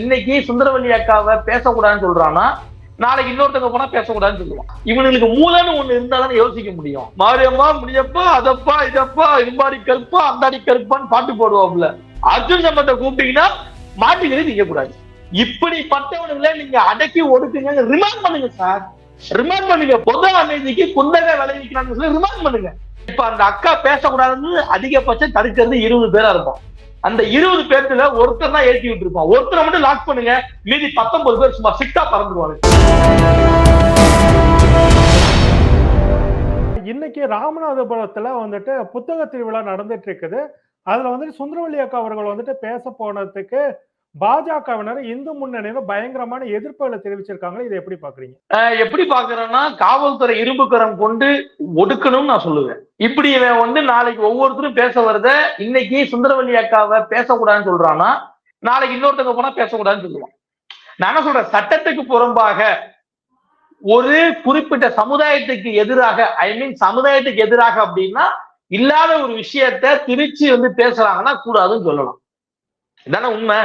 இன்னைக்கு சுந்தரவல்லி அக்காவை பேசக்கூடாதுன்னு சொல்றான்னா நாளைக்கு இன்னொருத்தங்க போனா பேசக்கூடாதுன்னு சொல்லுவான். இவனுக்கு மூலன்னு ஒண்ணு இருந்தா தானே யோசிக்க முடியும். மாரியம்மா முடியப்பா அதப்பா இதப்பா இரும்பாடி கருப்பா அந்தாடி கருப்பான்னு பாட்டு போடுவோம்ல அர்ஜுன் சம்பத்தை கூப்பிட்டீங்கன்னா மாட்டுக்கிறது நீங்க கூடாது இப்படிப்பட்டவனுங்களை நீங்க அடக்கி ஒடுக்குங்க ரிமாண்ட் பண்ணுங்க சார் ரிமாண்ட் பண்ணுங்க. பொது அமைதிக்கு குந்தக விளைவிக்கிறான்னு சொல்லி ரிமாண்ட் பண்ணுங்க. இப்ப அந்த அக்கா பேசக்கூடாதுன்னு அதிகபட்சம் தடுக்கிறது இருபது பேரா இருக்கும். அந்த இருபது பேர்த்துல ஒருத்தர் தான் ஏற்றி விட்டுருப்பான். ஒருத்தரை மட்டும் லாக் பண்ணுங்க. மீதி பத்தொன்பது பேர் சும்மா சிட்டா பறந்துருவாங்க. இன்னைக்கு ராமநாதபுரத்துல வந்துட்டு புத்தக திருவிழா நடந்துட்டு இருக்குது. அதுல வந்துட்டு சுந்தரவல்லி அக்கா அவர்கள் வந்துட்டு பேச போனதுக்கு பாஜகவினர் இந்து முன்னணியில பயங்கரமான எதிர்ப்புகளை தெரிவிச்சிருக்காங்க இதை எப்படி பாக்குறீங்க எப்படி பாக்குறேன்னா காவல்துறை இரும்புக்கரம் கொண்டு ஒடுக்கணும்னு நான் சொல்லுவேன். இப்படி இவன் வந்து நாளைக்கு ஒவ்வொருத்தரும் பேச வரத இன்னைக்கு சுந்தரவல்லி அக்காவை பேசக்கூடாதுன்னு சொல்றான்னா நாளைக்கு இன்னொருத்தங்க போனா பேசக்கூடாதுன்னு சொல்லுவான். நான் என்ன சொல்றேன் சட்டத்துக்கு புறம்பாக ஒரு குறிப்பிட்ட சமுதாயத்துக்கு எதிராக ஐ மீன் சமுதாயத்துக்கு எதிராக அப்படின்னா இல்லாத ஒரு விஷயத்த திருச்சி வந்து பேசுறாங்கன்னா கூடாதுன்னு சொல்லலாம். இதான உண்மை?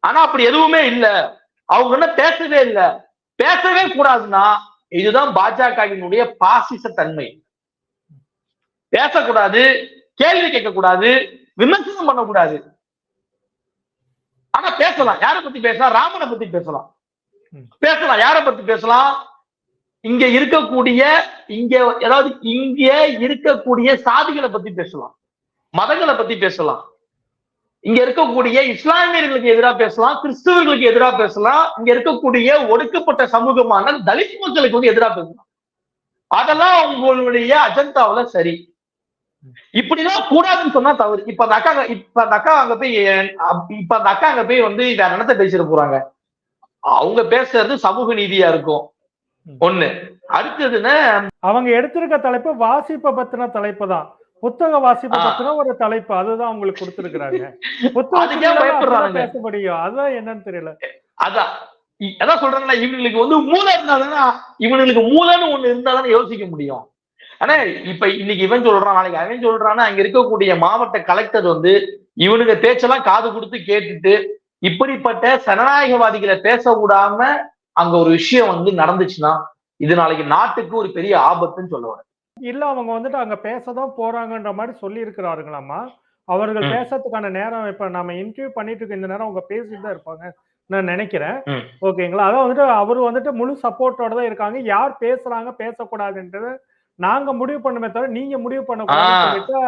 ஆனா அப்படி எதுவுமே இல்ல. அவங்க என்ன பேசவே இல்ல. பேசவே கூடாதுன்னா இதுதான் பாஜகவினுடைய பாசிச தன்மை. பேசக்கூடாது கேள்வி கேட்கக்கூடாது விமர்சனம் பண்ணக்கூடாது. ஆனா பேசலாம். யாரை பத்தி பேசலாம்? ராமனை பத்தி பேசலாம். பேசலாம். யாரை பத்தி பேசலாம்? இங்க இருக்கக்கூடிய இங்க ஏதாவது இங்க இருக்கக்கூடிய சாதிகளை பத்தி பேசலாம். மதங்களை பத்தி பேசலாம். இங்க இருக்கக்கூடிய இஸ்லாமியர்களுக்கு எதிராக பேசலாம் கிறிஸ்தவர்களுக்கு எதிராக பேசலாம் இங்க இருக்கக்கூடிய ஒடுக்கப்பட்ட சமூகமான தலித் மக்களுக்கு வந்து எதிராக பேசலாம். அதெல்லாம் உங்களுடைய அஜந்தாவுல சரி. இப்படிதான் கூடாதுன்னு சொன்னா தவறு. இப்ப அந்த அக்கா இப்ப அந்த அக்கா அங்க போய் இப்ப அந்த அக்கா அங்க போய் வந்து வேற என்னத்த பேசிட போறாங்க? அவங்க பேசுறது சமூக நீதியா இருக்கும். ஒண்ணு. அடுத்ததுன்னா அவங்க எடுத்திருக்க தலைப்பு வாசிப்பை பத்தின தலைப்பு தான் புத்தக வாசிப்பை. பத்தின ஒரு தலைப்பு அதுதான் அவங்களுக்கு கொடுத்திருக்கிறாங்க. பயப்படுறாங்க. பேச முடியும். அதுதான் என்னன்னு தெரியல. அதான் அதான் சொல்றேன்ல இவனுங்களுக்கு வந்து மூளை இருந்தாதானே இவனுங்களுக்கு மூளைன்னு ஒண்ணு இருந்தாதானே யோசிக்க முடியும். ஆனா இப்ப இன்னைக்கு இவன் சொல்றான் நாளைக்கு அவன் சொல்றான்னா அங்க இருக்கக்கூடிய மாவட்ட கலெக்டர் வந்து இவனுங்க பேச்செல்லாம் காது கொடுத்து கேட்டுட்டு இப்படிப்பட்ட சனநாயகவாதிகளை பேச விடாம அங்க ஒரு விஷயம் வந்து நடந்துச்சுன்னா இது நாளைக்கு நாட்டுக்கு ஒரு பெரிய ஆபத்துன்னு சொல்ல வரேன் இல்ல அவங்க வந்துட்டு அங்க பேசதான் போறாங்கன்ற மாதிரி சொல்லி இருக்கிறாருங்களாமா அவர்கள். பேசுறதுக்கான நேரம் இப்ப நம்ம இன்டர்வியூ பண்ணிட்டு இருக்க இந்த நேரம் அவங்க பேசிட்டு தான் இருப்பாங்க நான் நினைக்கிறேன். ஓகேங்களா அதான் வந்துட்டு அவர் வந்துட்டு முழு சப்போர்ட்டோட தான் இருக்காங்க யார் பேசுறாங்க பேசக்கூடாதுன்றது நாங்க முடிவு பண்ணுமே தவிர நீங்க முடிவு பண்ணக்கூடாதுன்னு. சொல்லிட்டு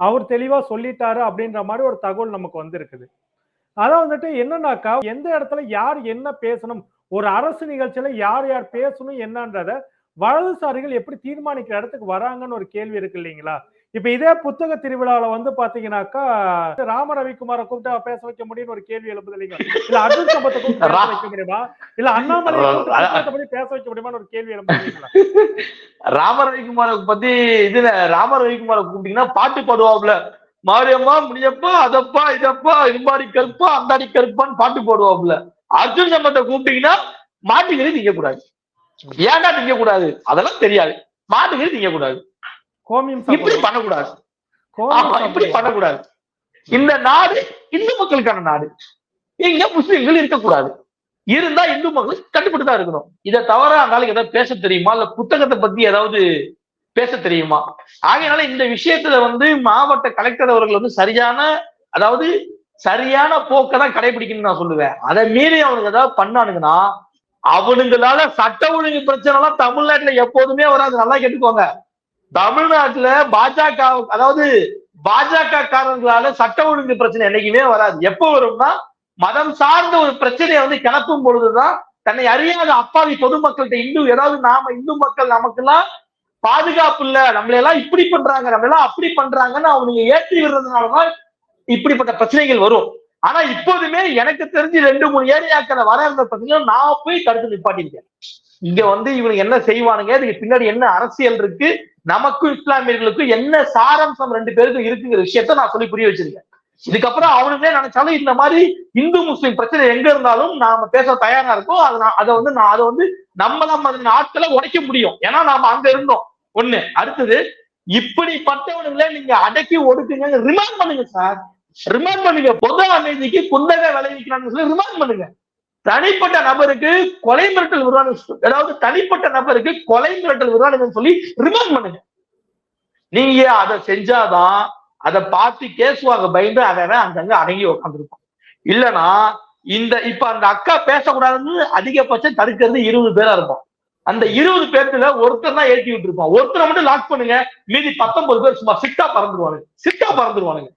அவர் தெளிவா சொல்லிட்டாரு அப்படின்ற மாதிரி ஒரு தகவல் நமக்கு வந்திருக்குது அதான் வந்துட்டு என்னன்னாக்கா எந்த இடத்துல யார் என்ன பேசணும் ஒரு அரசு நிகழ்ச்சியில யார் யார் பேசணும் என்னன்றத வலதுசாரிகள் எப்படி தீர்மானிக்கிற இடத்துக்கு வராங்கன்னு ஒரு கேள்வி இருக்கு இல்லைங்களா? இப்ப இதே புத்தக திருவிழால வந்து பாத்தீங்கன்னாக்கா ராம ரவிக்குமாரை கூப்பிட்டு பேச வைக்க முடியும்னு ஒரு கேள்வி எழுப்புது இல்லைங்க? இல்ல அர்ஜுன் சம்பத்தை கூப்பிட்டு பேச வைக்க முடியுமா? இல்ல அண்ணாமலை பத்தி பேச வைக்க முடியுமான்னு ஒரு கேள்வி எழுப்புது இல்லைங்களா? ராம ரவிக்குமாரை பத்தி இதுல ராம ரவிக்குமாரை கூப்பிட்டீங்கன்னா பாட்டு பாடுவாப்ல. மாரியம்மா முடியப்பா அதப்பா இதப்பா இரும்பாடி கருப்பா அந்தாடி கருப்பான்னு பாட்டு போடுவாப்ல. அர்ஜுன் சம்பத்தை கூப்பிட்டீங்கன்னா மாட்டுக்கறி திங்க கூடாது. ஏன்டா திங்க கூடாது அதெல்லாம் தெரியாது. மாட்டுக்கறி திங்க கூடாது கோமியம் இப்படி. பண்ணக்கூடாது. இப்படி. பண்ணக்கூடாது. இந்த நாடு இந்து மக்களுக்கான நாடு. இங்க முஸ்லிம்கள் இருக்கக்கூடாது. இருந்தா இந்து மக்கள் கட்டுப்பட்டு தான் இருக்கணும். இதை தவிர அந்த ஆளுக்கு ஏதாவது பேச தெரியுமா? இல்ல புத்தகத்தை பத்தி ஏதாவது பேச தெரியுமா? ஆகையினால இந்த விஷயத்துல வந்து மாவட்ட கலெக்டர் அவர்கள் வந்து சரியான அதாவது சரியான போக்கை தான் கடைபிடிக்கணும்னு நான் சொல்லுவேன். அதை மீறி அவனுக்கு ஏதாவது பண்ணானுங்கன்னா அவனுங்களால சட்ட ஒழுங்கு பிரச்சனை எல்லாம் தமிழ்நாட்டுல எப்போதுமே வராது. நல்லா கேட்டுக்கோங்க. தமிழ்நாட்டுல பாஜக அதாவது பாஜக காரங்களால சட்ட ஒழுங்கு பிரச்சனை என்னைக்குமே வராது. எப்போ வரும்னா மதம் சார்ந்த ஒரு பிரச்சனையை வந்து கிளப்பும் பொழுதுதான் தன்னை அறியாத அப்பாவி பொதுமக்கள்கிட்ட இந்து ஏதாவது நாம இந்து மக்கள் நமக்கெல்லாம் பாதுகாப்பு இல்ல. நம்மள எல்லாம் இப்படி பண்றாங்க நம்ம எல்லாம் அப்படி பண்றாங்கன்னு அவனுங்க ஏற்றி விடுறதுனாலதான் இப்படிப்பட்ட பிரச்சனைகள் வரும். ஆனா இப்போதுமே எனக்கு தெரிஞ்சு ரெண்டு மூணு ஏரியாக்களை வர இருந்த பாத்தீங்கன்னா நான் போய் தடுத்து நிப்பாட்டிருக்கேன் இங்க வந்து இவனுக்கு என்ன செய்வானுங்க? இதுக்கு பின்னாடி என்ன அரசியல் இருக்கு? நமக்கும் இஸ்லாமியர்களுக்கும் என்ன சாராம்சம் ரெண்டு பேருக்கும் இருக்குங்கிற விஷயத்த நான் சொல்லி புரிய வச்சிருக்கேன். இதுக்கப்புறம் அவனுமே நினைச்சாலும் இந்த மாதிரி இந்து முஸ்லீம் பிரச்சனை எங்க இருந்தாலும் நாம பேச தயாரா இருக்கோம் அதை நான் அதை வந்து நான் அதை வந்து நம்ம நம்ம ஆட்களை உடைக்க முடியும். ஏன்னா நாம அங்க இருந்தோம். ஒண்ணு. அடுத்தது இப்படிப்பட்டவனுங்களே நீங்க அடக்கி ஒடுக்குங்க ரிமைண்ட் பண்ணுங்க சார். ரிமாண்ட் பண்ணுங்க. பொது அமைதிக்கு குந்தகை விளைவிக்கிறான்னு சொல்லி ரிமாண்ட் பண்ணுங்க. தனிப்பட்ட நபருக்கு கொலை மிரட்டல் விடுறாங்க அதாவது தனிப்பட்ட நபருக்கு கொலை மிரட்டல் விடுறானுங்கன்னு சொல்லி ரிமாண்ட் பண்ணுங்க. நீங்க அதை செஞ்சாதான் அதை பார்த்து கேசுவாங்க பயந்து அவன் அங்கங்க அடங்கி உட்காந்துருப்பான் இல்லைன்னா இந்த இப்ப அந்த அக்கா பேசக்கூடாதுன்னு அதிகபட்சம் தடுக்கிறது இருபது பேரா இருப்பான் அந்த இருபது பேர்த்துல ஒருத்தர் தான் ஏற்றி விட்டுருப்பான். ஒருத்தரை மட்டும் லாக் பண்ணுங்க. மீதி பத்தொன்பது பேர் சும்மா சிட்டா பறந்துருவானுங்க. சிட்டா பறந்துருவானுங்க.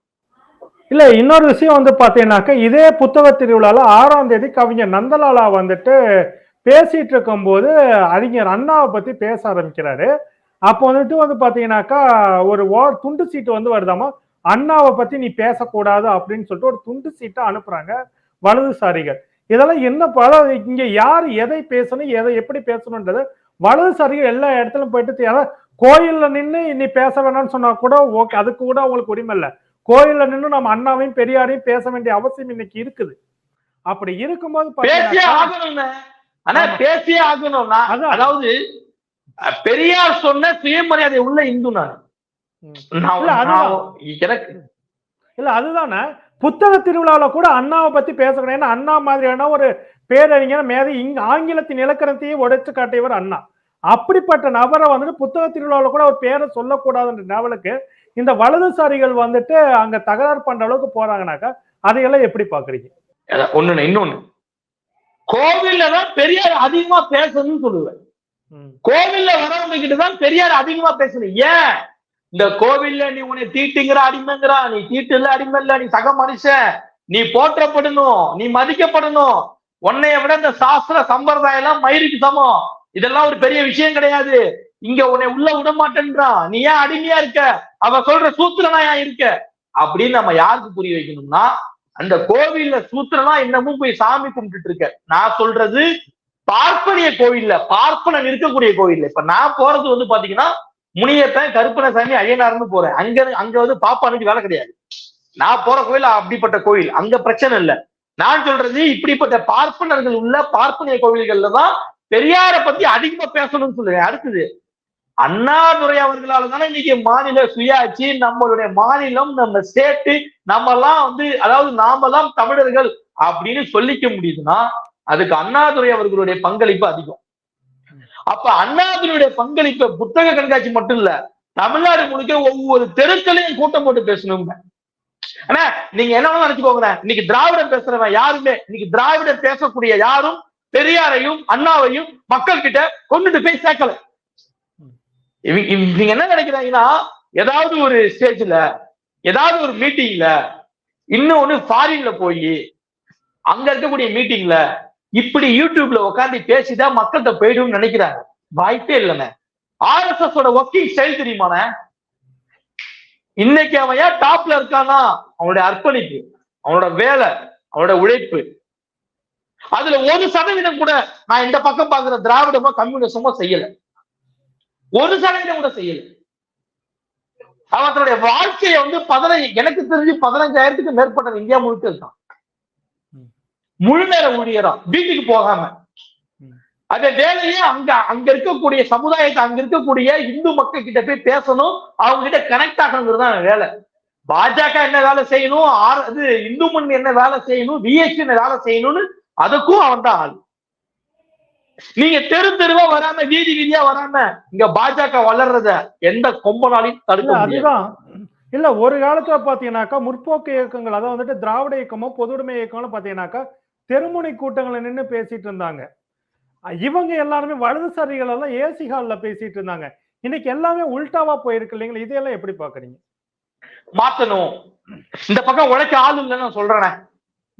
இல்லை இன்னொரு விஷயம் வந்து பார்த்தீங்கன்னாக்க இதே புத்தக திருவிழாவில் ஆறாம் தேதி கவிஞர் நந்தலாலா வந்துட்டு பேசிட்டு இருக்கும்போது அறிஞர் அண்ணாவை பற்றி பேச ஆரம்பிக்கிறாரு. அப்போ வந்துட்டு வந்து பார்த்தீங்கன்னாக்கா ஒரு ஓ துண்டு சீட்டு வந்து வருதாமா அண்ணாவை பற்றி நீ பேசக்கூடாது அப்படின்னு சொல்லிட்டு ஒரு துண்டு சீட்டை அனுப்புகிறாங்க வலதுசாரிகள். இதெல்லாம் என்ன பல இங்கே யார் எதை பேசணும் எதை எப்படி பேசணுன்றது வலதுசாரிகள் எல்லா இடத்துலையும் போயிட்டு தே- கோயிலில் நின்று நீ பேச வேணாம்னு சொன்னால் கூட ஓகே அதுக்கு கூட அவங்களுக்கு உரிமை இல்லை. கோயில்ல நின்று நம்ம அண்ணாவையும் பெரியாரையும் பேச வேண்டிய அவசியம் இன்னைக்கு இருக்குது. அப்படி இருக்கும்போது ஆனா. பேசியே ஆகணும்னா. அதாவது பெரியார் சொன்ன சுயமரியாதை உள்ள இந்து நான் எனக்கு இல்ல அதுதானே. புத்தக திருவிழாவில கூட அண்ணாவை பத்தி பேசக்கூடாது ஏன்னா அண்ணா மாதிரியான ஒரு பேரறிஞர் மேதை இங்க ஆங்கிலத்தின் இலக்கணத்தையே உடைச்சு காட்டியவர் அண்ணா. அப்படிப்பட்ட நபரை வந்துட்டு புத்தக திருவிழாவில கூட ஒரு பேரை சொல்லக்கூடாதுன்ற லெவலுக்கு இந்த வலதுசாரிகள் வந்துட்டு அங்க தகராறு பண்ற அளவுக்கு போறாங்கனாக்கா அதையெல்லாம் எப்படி பாக்குறீங்க? ஒண்ணு இன்னொன்னு. கோவில்ல தான் பெரியார் அதிகமா பேசணும்னு சொல்லுவேன். கோவில்ல வரவங்க கிட்ட தான் பெரியார் அதிகமா பேசணும். ஏன்? இந்த கோவில்ல நீ உன்னை தீட்டுங்கிற அடிமைங்கிறா நீ தீட்டு இல்ல அடிமை இல்ல நீ சக மனுஷன். நீ போற்றப்படணும் நீ மதிக்கப்படணும். உன்னைய விட இந்த சாஸ்திர சம்பிரதாயம் எல்லாம் மயிருக்கு சமம். இதெல்லாம் ஒரு பெரிய விஷயம் கிடையாது. இங்க உன்னை உள்ள விட மாட்டேன்றான். நீ ஏன் அடிமையா இருக்க? அவ சொல்ற சூத்திரனா ஏன் இருக்க. அப்படின்னு நம்ம யாருக்கு புரிய வைக்கணும்னா அந்த கோவில்ல சூத்திரனா இன்னமும் போய் சாமி கும்பிட்டுட்டு இருக்க. நான் சொல்றது பார்ப்பனிய கோவில்ல பார்ப்பனன் இருக்கக்கூடிய கோவில்ல. இப்ப நான் போறது வந்து பாத்தீங்கன்னா முனியத்தான் கருப்பணசாமி ஐயனார்னு போறேன். அங்க அங்க வந்து பாப்பானுக்கு வேலை கிடையாது. நான் போற கோயில் அப்படிப்பட்ட கோயில் அங்க பிரச்சனை இல்ல. நான் சொல்றது இப்படிப்பட்ட பார்ப்பனர்கள் உள்ள பார்ப்பனிய கோவில்கள்ல தான் பெரியார பத்தி அதிகமா பேசணும்னு சொல்லுவேன். அடுத்தது அண்ணாதுரை அவர்களால தானே இன்னைக்கு மாநில சுயாட்சி நம்மளுடைய மாநிலம் நம்ம ஸ்டேட்டு நம்ம எல்லாம் வந்து அதாவது நாமெல்லாம் தமிழர்கள் அப்படின்னு சொல்லிக்க முடியுதுன்னா அதுக்கு அண்ணாதுரை அவர்களுடைய பங்களிப்பு அதிகம். அப்ப அண்ணாதுரையுடைய பங்களிப்பு புத்தக கண்காட்சி மட்டும் இல்ல தமிழ்நாடு முழுக்க ஒவ்வொரு தெருக்களையும் கூட்டம் போட்டு பேசணுங்க. ஆனா நீங்க என்ன நினைச்சுக்கோங்க இன்னைக்கு திராவிடம் பேசுறவன் யாருமே இன்னைக்கு திராவிடம் பேசக்கூடிய யாரும் பெரியாரையும் அண்ணாவையும் மக்கள் கிட்ட கொண்டுட்டு போய் சேர்க்கல. இவங்க இவங்க என்ன நினைக்கிறாங்கன்னா ஏதாவது ஒரு ஸ்டேஜ்ல ஏதாவது ஒரு மீட்டிங்ல இன்னொன்னு ஃபாரின்ல போய் அங்க இருக்கக்கூடிய மீட்டிங்ல இப்படி யூடியூப்ல உட்காந்து பேசிதான் மக்கள்கிட்ட போயிடும் நினைக்கிறாங்க. வாய்ப்பே இல்லைண்ணே. ஆர்எஸ்எஸ் ஓட ஒர்க்கிங் ஸ்டைல் தெரியுமாண்ண? இன்னைக்கு அவன் ஏன் டாப்ல இருக்கானா அவனுடைய அர்ப்பணிப்பு அவனோட வேலை அவனோட உழைப்பு. அதுல ஒரு சதவீதம் கூட நான் இந்த பக்கம் பாக்குற திராவிடமோ கம்யூனிசமோ செய்யலை. ஒரு சதவீதம் கூட செய்யல. அவன் தன்னுடைய வாழ்க்கையை வந்து பதினஞ்சு எனக்கு தெரிஞ்சு பதினஞ்சாயிரத்துக்கு மேற்பட்ட இந்தியா முழுக்க இருக்கான். முழு நேர ஊழியரா. வீட்டுக்கு போகாம. அந்த வேலையே அங்க அங்க இருக்கக்கூடிய சமுதாயத்தை அங்க இருக்கக்கூடிய இந்து மக்கள் கிட்ட போய் பேசணும். அவங்க கிட்ட கனெக்ட் ஆகணுங்கிறது தான் வேலை. பாஜக என்ன வேலை செய்யணும்? ஆர் இது இந்து முன் என்ன வேலை செய்யணும்? விஎஸ்பி என்ன வேலை செய்யணும்னு அதுக்கும் அவன் தான் ஆள். நீங்க தெரு தெருவா வராம வீதி வீதியா வராம இங்க பாஜக வளர்றத எந்த கொம்பனாலையும் தடுக்க அதுதான். இல்ல ஒரு காலத்துல பாத்தீங்கன்னாக்கா முற்போக்கு இயக்கங்கள் அதாவது வந்துட்டு திராவிட இயக்கமோ பொதுவுடைமை இயக்கம்னு பாத்தீங்கன்னாக்கா தெருமுனை கூட்டங்களை நின்னு பேசிட்டு இருந்தாங்க. இவங்க எல்லாருமே வலதுசாரிகள் எல்லாம் ஏசி ஹால்ல பேசிட்டு இருந்தாங்க. இன்னைக்கு எல்லாமே உல்டாவா போயிருக்கு இல்லைங்களா? இதையெல்லாம் எப்படி பாக்குறீங்க? மாத்தணும். இந்த பக்கம் உழைக்க ஆள் இல்லைன்னு சொல்றேனே.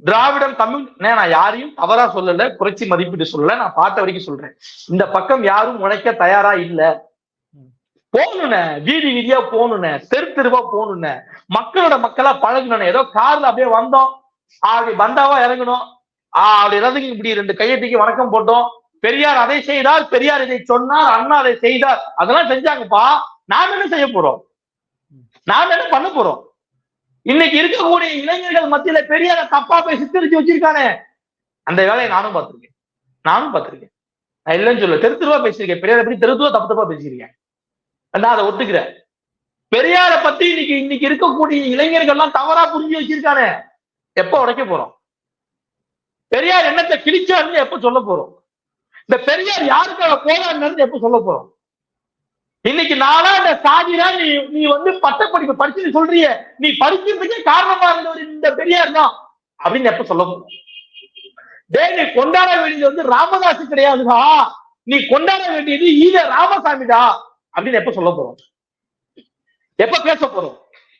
திராவிடம் தமிழ் நான் யாரையும் தவறா சொல்லல புரட்சி மதிப்பீடு சொல்லல நான் பார்த்த வரைக்கும் சொல்றேன். இந்த பக்கம் யாரும் உழைக்க தயாரா இல்ல. போகணுண்ணே வீதி வீதியா போகணுண்ணே தெரு தெருவா போகணுண்ண. மக்களோட மக்களா பழகணுண்ணே ஏதோ கார்ல அப்படியே வந்தோம். அப்படி பந்தாவா இறங்கணும் ஆஹ் அப்படி இறந்துங்க இப்படி ரெண்டு கையெட்டிக்கு வணக்கம் போட்டோம். பெரியார் அதை செய்தார் பெரியார் இதை சொன்னார் அண்ணா அதை செய்தார் அதெல்லாம் செஞ்சாங்கப்பா. நாம என்ன செய்ய போறோம்? நாம என்ன பண்ண போறோம்? இன்னைக்கு இருக்கக்கூடிய இளைஞர்கள் மத்தியில பெரியார தப்பா போய் சித்தரிச்சு வச்சிருக்கானே. அந்த வேலையை நானும் பார்த்திருக்கேன். நானும் பார்த்திருக்கேன். நான் இல்லைன்னு சொல்ல தெருத்துருவா பேசியிருக்கேன். பெரியார பத்தி தெருத்துவா தப்பு தப்பா பேசியிருக்கேன். நான் அதை ஒத்துக்கிறேன் பெரியார பத்தி இன்னைக்கு இன்னைக்கு இருக்கக்கூடிய இளைஞர்கள் எல்லாம் தவறா புரிஞ்சு வச்சிருக்கானே. எப்ப உடைக்க போறோம்? பெரியார் என்னத்தை கிழிச்சாருன்னு எப்ப சொல்ல போறோம்? இந்த பெரியார் யாருக்காக போராடினாருன்னு எப்ப சொல்ல போறோம்? இன்னைக்கு நானா இந்த சாதிரா நீ நீ வந்து பட்ட படிப்பு படிச்சு நீ சொல்றிய. நீ படிக்கிறதுக்கே காரணமா இருந்தவர் இந்த பெரியார் தான் அப்படின்னு எப்ப சொல்ல முடியும்? டேய் நீ கொண்டாட வேண்டியது வந்து ராமதாஸ் கிடையாதுடா. நீ கொண்டாட வேண்டியது ஈர ராமசாமிடா அப்படின்னு எப்ப சொல்ல போறோம்? எப்ப பேச போறோம்?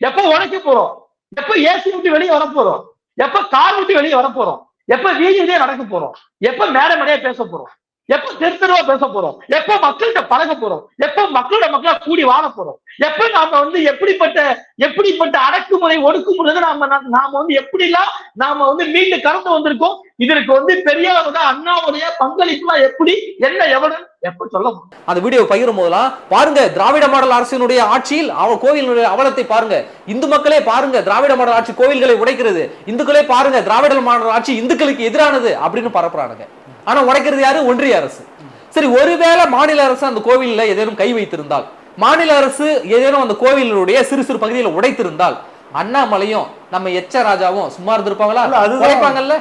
எப்ப உழைக்க போறோம்? எப்ப ஏசி விட்டு வெளியே வர போறோம்? எப்ப கார் விட்டு வெளியே வர போறோம்? எப்ப வீதியிலே நடக்க போறோம்? எப்ப மேடை மேடையா பேச போறோம்? எப்ப தெரு தெருவா பேச போறோம்? எப்ப மக்கள்கிட்ட பழக போறோம்? எப்ப மக்களோட மக்களா கூடி வாழ போறோம்? எப்ப நாம வந்து எப்படிப்பட்ட எப்படிப்பட்ட அடக்குமுறை ஒடுக்குமுறை நாம நாம வந்து எப்படிலாம் நாம வந்து மீண்டு கடந்து வந்திருக்கோம்? இதற்கு வந்து பெரியாரோட அண்ணாவுடைய பங்களிப்புலாம் எப்படி என்ன எவடன் எப்ப சொல்ல முடியும்? அந்த வீடியோ பகிரும் போதெல்லாம் பாருங்க திராவிட மாடல் அரசினுடைய ஆட்சியில் அவ கோவிலுடைய அவலத்தை பாருங்க. இந்து மக்களே பாருங்க திராவிட மாடல் ஆட்சி கோவில்களை உடைக்கிறது. இந்துக்களே பாருங்க திராவிட மாடல் ஆட்சி இந்துக்களுக்கு எதிரானது அப்படின்னு பரப்புறானுங்க. ஆனா உடைக்கிறது யாரு? ஒன்றிய அரசு. சரி ஒருவேளை மாநில அரசு அந்த கோவில்ல ஏதேனும் கை வைத்திருந்தால் மாநில அரசு ஏதேனும் அந்த கோவிலுடைய சிறு சிறு பகுதியில் உடைத்திருந்தால் அண்ணாமலையும் நம்ம எச்ச ராஜாவும் சும்மா இருந்திருப்பாங்களா. உடைப்பாங்கல்ல?